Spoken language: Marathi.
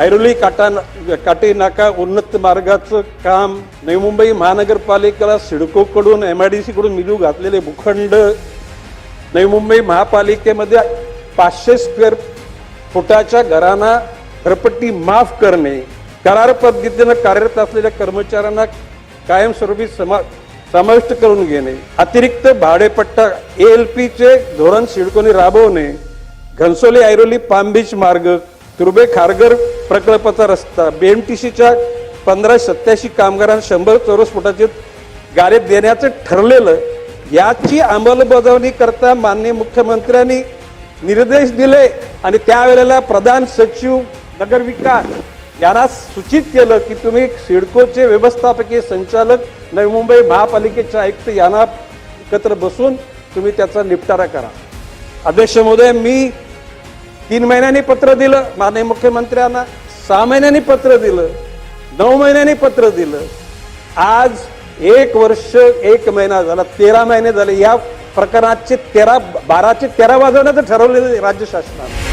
ऐरोली काटा काटे नाका उन्नत मार्गाचं काम. नवी मुंबई महानगरपालिकेला सिडकोकडून एम आय डी सीकडून मिळू घातलेले भूखंड. नवी मुंबई महापालिकेमध्ये पाचशे स्क्वेअर फुटाच्या घरांना घरपट्टी माफ करणे. करार पद्धतीनं कार्यरत असलेल्या कर्मचाऱ्यांना कायमस्वरूपी समा समाविष्ट करून घेणे. अतिरिक्त भाडेपट्टा एल पीचे धोरण सिडकोने राबवणे. घनसोली ऐरोली पाम बीच मार्ग. तुर्बे खारघर प्रकल्पाचा रस्ता बीएमटीसीच्या पंधरा सत्याऐंशी कामगारांना शंभर चौरस फुटाचे गारे देण्याचं ठरलेलं याची अंमलबजावणी करता माननीय मुख्यमंत्र्यांनी निर्देश दिले आणि त्यावेळेला प्रधान सचिव नगर विकास यांना सूचित केलं की तुम्ही सिडकोचे व्यवस्थापकीय संचालक नवी मुंबई महापालिकेचे आयुक्त यांना एकत्र बसून तुम्ही त्याचा निपटारा करा. अध्यक्ष महोदय मी तीन महिन्यांनी पत्र दिलं माननीय मुख्यमंत्र्यांना. सहा महिन्यांनी पत्र दिलं नऊ महिन्यांनी पत्र दिलं. आज एक वर्ष एक महिना झाला तेरा महिने झाले. या प्रकरणाचे तेरा बाराचे तेरा वाजवण्याचं ठरवलेलं आहे राज्य शासनानं.